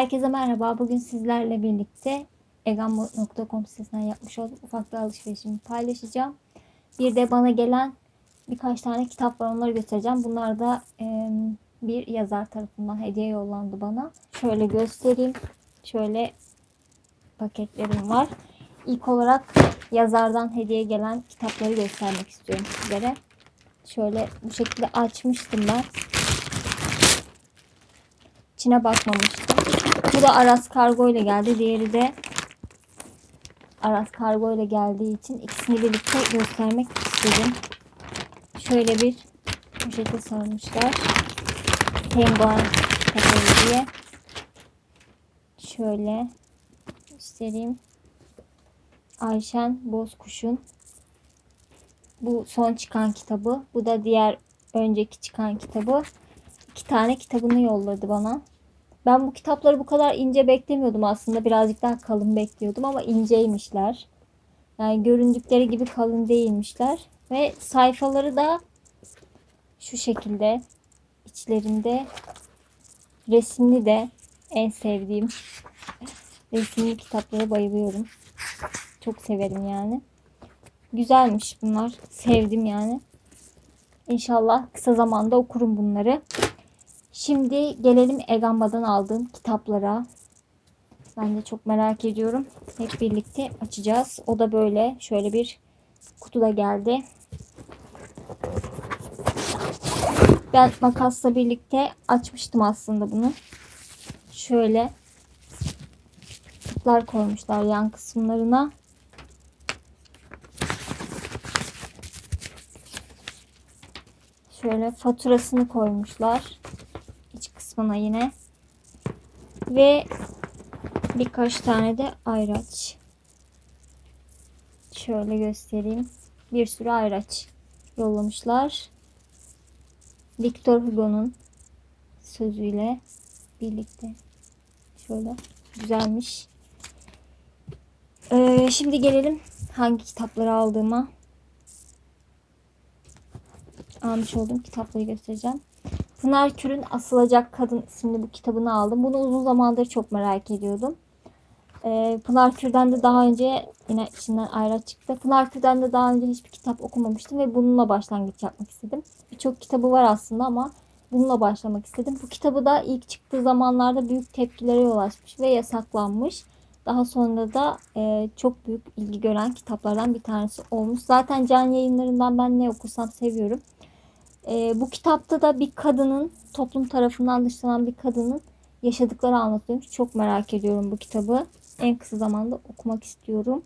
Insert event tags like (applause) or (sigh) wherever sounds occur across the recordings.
Herkese merhaba. Bugün sizlerle birlikte egambo.com sitesinden yapmış olduğum ufak bir alışverişimi paylaşacağım. Bir de bana gelen birkaç tane kitap var. Onları göstereceğim. Bunlar da e, bir yazar tarafından hediye yollandı bana. Şöyle göstereyim. Şöyle paketlerim var. İlk olarak yazardan hediye gelen kitapları göstermek istiyorum sizlere. Şöyle bu şekilde açmıştım ben. İçine bakmamıştım. Bu da Aras Kargo ile geldi. Diğeri de Aras Kargo ile geldiği için ikisini birlikte göstermek istedim. Şöyle bir poşete sarmışlar. Penguen kapalı diye. Şöyle göstereyim. Ayşen Bozkuş'un bu son çıkan kitabı. Bu da diğer önceki çıkan kitabı. İki tane kitabını yolladı bana. Ben bu kitapları bu kadar ince beklemiyordum aslında. Birazcık daha kalın bekliyordum ama inceymişler. Yani göründükleri gibi kalın değilmişler. Ve sayfaları da şu şekilde içlerinde resimli de en sevdiğim (laughs) resimli kitaplara bayılıyorum. Çok severim yani. Güzelmiş bunlar. Sevdim yani. İnşallah kısa zamanda okurum bunları. Şimdi gelelim Egamba'dan aldığım kitaplara. Ben de çok merak ediyorum. Hep birlikte açacağız. O da böyle şöyle bir kutuda geldi. Ben makasla birlikte açmıştım aslında bunu. Şöyle tıklar koymuşlar yan kısımlarına. Şöyle faturasını koymuşlar. Kısmına yine. Ve birkaç tane de ayraç. Şöyle göstereyim. Bir sürü ayraç yollamışlar. Victor Hugo'nun sözüyle birlikte. Şöyle güzelmiş. Ee, şimdi gelelim hangi kitapları aldığıma. Almış olduğum kitapları göstereceğim. Pınar Kür'ün Asılacak Kadın isimli bu kitabını aldım. Bunu uzun zamandır çok merak ediyordum. Ee, Pınar Kür'den de daha önce yine içinden ayraç çıktı. Pınar Kür'den de daha önce hiçbir kitap okumamıştım ve bununla başlangıç yapmak istedim. Birçok kitabı var aslında ama bununla başlamak istedim. Bu kitabı da ilk çıktığı zamanlarda büyük tepkilere yol açmış ve yasaklanmış. Daha sonra da e, çok büyük ilgi gören kitaplardan bir tanesi olmuş. Zaten can yayınlarından ben ne okursam seviyorum. E, bu kitapta da bir kadının toplum tarafından dışlanan bir kadının yaşadıkları anlatılmış. Çok merak ediyorum bu kitabı. En kısa zamanda okumak istiyorum.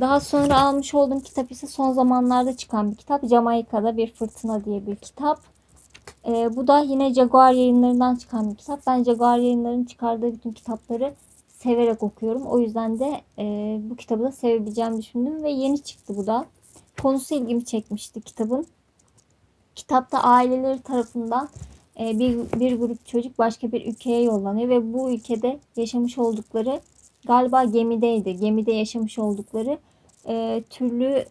Daha sonra almış olduğum kitap ise son zamanlarda çıkan bir kitap. Jamaika'da bir fırtına diye bir kitap. E, bu da yine Jaguar yayınlarından çıkan bir kitap. Ben Jaguar yayınlarının çıkardığı bütün kitapları severek okuyorum. O yüzden de e, bu kitabı da sevebileceğimi düşündüm ve yeni çıktı bu da. Konusu ilgimi çekmişti kitabın. Kitapta aileleri tarafından e, bir, bir grup çocuk başka bir ülkeye yollanıyor ve bu ülkede yaşamış oldukları galiba gemideydi. Gemide yaşamış oldukları e, türlü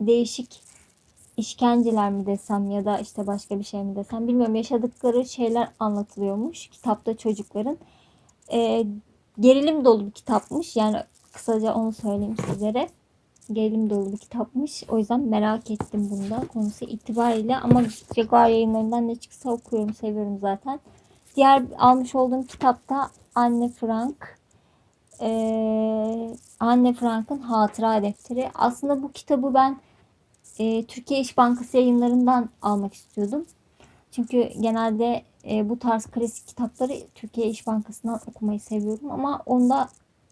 değişik işkenceler mi desem ya da işte başka bir şey mi desem bilmiyorum yaşadıkları şeyler anlatılıyormuş kitapta çocukların. E, gerilim dolu bir kitapmış yani kısaca onu söyleyeyim sizlere gerilim dolu bir kitapmış. O yüzden merak ettim bunda konusu itibariyle. Ama Jaguar yayınlarından ne çıksa okuyorum, seviyorum zaten. Diğer almış olduğum kitapta Anne Frank. Ee, Anne Frank'ın Hatıra Defteri. Aslında bu kitabı ben e, Türkiye İş Bankası yayınlarından almak istiyordum. Çünkü genelde e, bu tarz klasik kitapları Türkiye İş Bankası'ndan okumayı seviyorum. Ama onda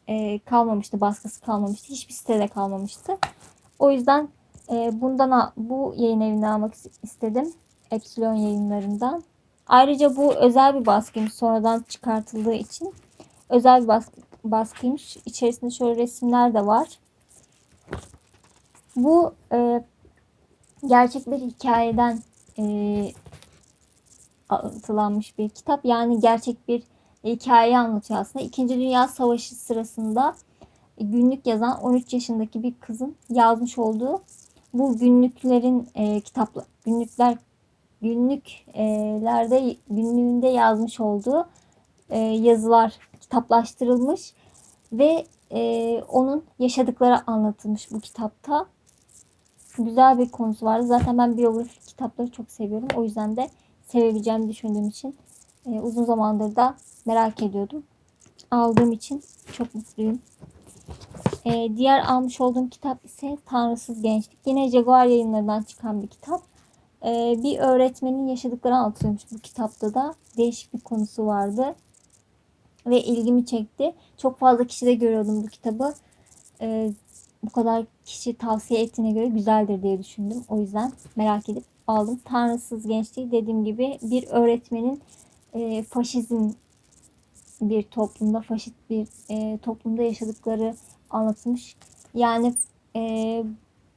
e, kalmamıştı, baskısı kalmamıştı. Hiçbir sitede kalmamıştı. O yüzden e, bundan bu yayın evinden almak istedim. Epsilon yayınlarından. Ayrıca bu özel bir baskıymış sonradan çıkartıldığı için. Özel bir baskı, baskıymış. İçerisinde şöyle resimler de var. Bu e, gerçek bir hikayeden e, alıntılanmış bir kitap. Yani gerçek bir hikaye anlatıyor aslında. İkinci Dünya Savaşı sırasında günlük yazan 13 yaşındaki bir kızın yazmış olduğu bu günlüklerin e, kitaplar günlükler günlüklerde günlüğünde yazmış olduğu e, yazılar kitaplaştırılmış ve e, onun yaşadıkları anlatılmış bu kitapta. Güzel bir konusu vardı. Zaten ben biyografi kitapları çok seviyorum. O yüzden de sevebileceğimi düşündüğüm için e, uzun zamandır da merak ediyordum. Aldığım için çok mutluyum. E, diğer almış olduğum kitap ise Tanrısız Gençlik. Yine Jaguar yayınlarından çıkan bir kitap. E, bir öğretmenin yaşadıkları anlatılmış bu kitapta da. Değişik bir konusu vardı. Ve ilgimi çekti. Çok fazla kişi de görüyordum bu kitabı. E, bu kadar kişi tavsiye ettiğine göre güzeldir diye düşündüm. O yüzden merak edip aldım. Tanrısız Gençlik dediğim gibi bir öğretmenin e, faşizm bir toplumda, faşist bir e, toplumda yaşadıkları anlatılmış. Yani e,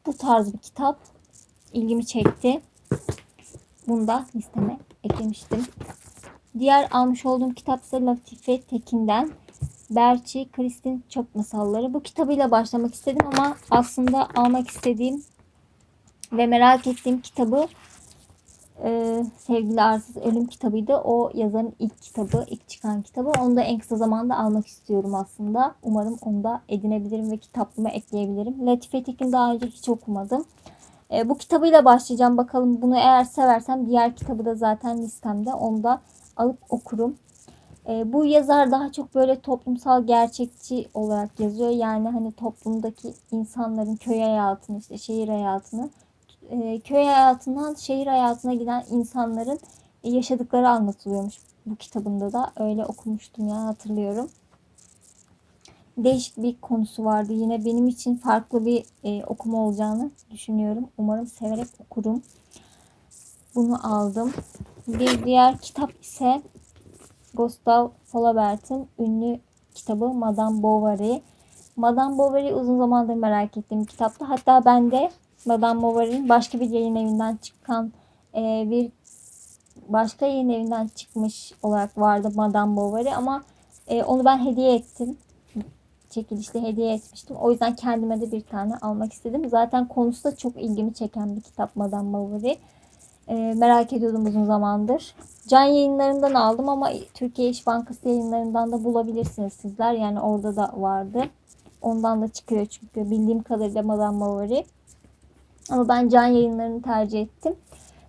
bu tarz bir kitap ilgimi çekti. Bunu da listeme eklemiştim. Diğer almış olduğum kitap ise Latife Tekin'den Berçi Kristin Çok Masalları. Bu kitabıyla başlamak istedim ama aslında almak istediğim ve merak ettiğim kitabı e, Sevgili Arsız Ölüm kitabıydı. O yazarın ilk kitabı, ilk çıkan kitabı. Onu da en kısa zamanda almak istiyorum aslında. Umarım onu da edinebilirim ve kitaplığıma ekleyebilirim. Latife Tekin daha önce hiç okumadım. E, bu kitabıyla başlayacağım. Bakalım bunu eğer seversem diğer kitabı da zaten listemde. Onu da alıp okurum. E, bu yazar daha çok böyle toplumsal gerçekçi olarak yazıyor. Yani hani toplumdaki insanların köy hayatını, işte şehir hayatını e, köy hayatından şehir hayatına giden insanların yaşadıkları anlatılıyormuş bu kitabında da. Öyle okumuştum ya hatırlıyorum. Değişik bir konusu vardı. Yine benim için farklı bir e, okuma olacağını düşünüyorum. Umarım severek okurum. Bunu aldım. Bir diğer kitap ise Gustave Flaubert'in ünlü kitabı Madame Bovary. Madame Bovary uzun zamandır merak ettiğim kitaptı. Hatta ben de Madame Bovary'nin başka bir yayın evinden çıkan e, bir başka yayın evinden çıkmış olarak vardı Madame Bovary ama e, onu ben hediye ettim. Çekilişte hediye etmiştim. O yüzden kendime de bir tane almak istedim. Zaten konusu da çok ilgimi çeken bir kitap Madame Bovary. E, merak ediyordum uzun zamandır. Can yayınlarından aldım ama Türkiye İş Bankası yayınlarından da bulabilirsiniz sizler. Yani orada da vardı. Ondan da çıkıyor çünkü bildiğim kadarıyla Madame Bovary. Ama ben can yayınlarını tercih ettim.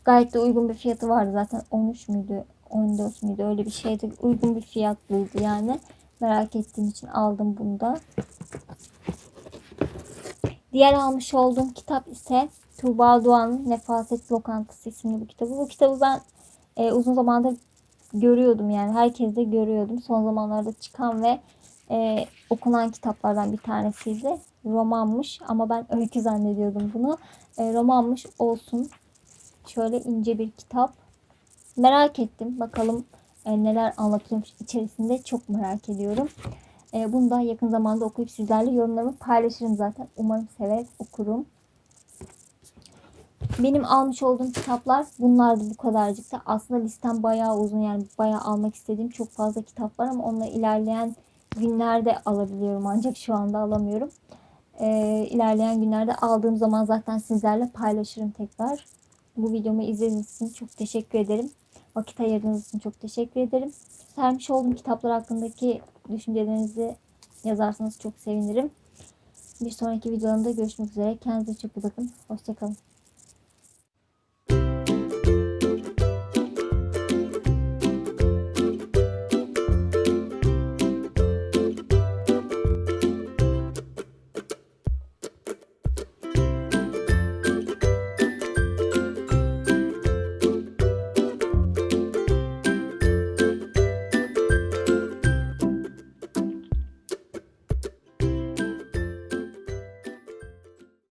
Gayet de uygun bir fiyatı vardı zaten. 13 müydü? 14 müydü? Öyle bir şeydi. Uygun bir fiyatlıydı yani. Merak ettiğim için aldım bunu da. Diğer almış olduğum kitap ise Tuğba Doğan'ın Nefaset Lokantası isimli bu kitabı. Bu kitabı ben e, uzun zamandır görüyordum yani. Herkes de görüyordum. Son zamanlarda çıkan ve e, okunan kitaplardan bir tanesiydi. Romanmış ama ben öykü zannediyordum bunu. E, romanmış olsun. Şöyle ince bir kitap. Merak ettim. Bakalım e, neler anlatılmış içerisinde çok merak ediyorum. E, bunu da yakın zamanda okuyup sizlerle yorumlarımı paylaşırım zaten. Umarım sever okurum. Benim almış olduğum kitaplar bunlardı bu kadarcık Aslında listem bayağı uzun yani bayağı almak istediğim çok fazla kitap var ama onunla ilerleyen günlerde alabiliyorum ancak şu anda alamıyorum. Ee, ilerleyen günlerde aldığım zaman zaten sizlerle paylaşırım tekrar. Bu videomu izlediğiniz için çok teşekkür ederim. Vakit ayırdığınız için çok teşekkür ederim. Sermiş olduğum kitaplar hakkındaki düşüncelerinizi yazarsanız çok sevinirim. Bir sonraki videolarımda görüşmek üzere. Kendinize çok iyi bakın. Hoşçakalın.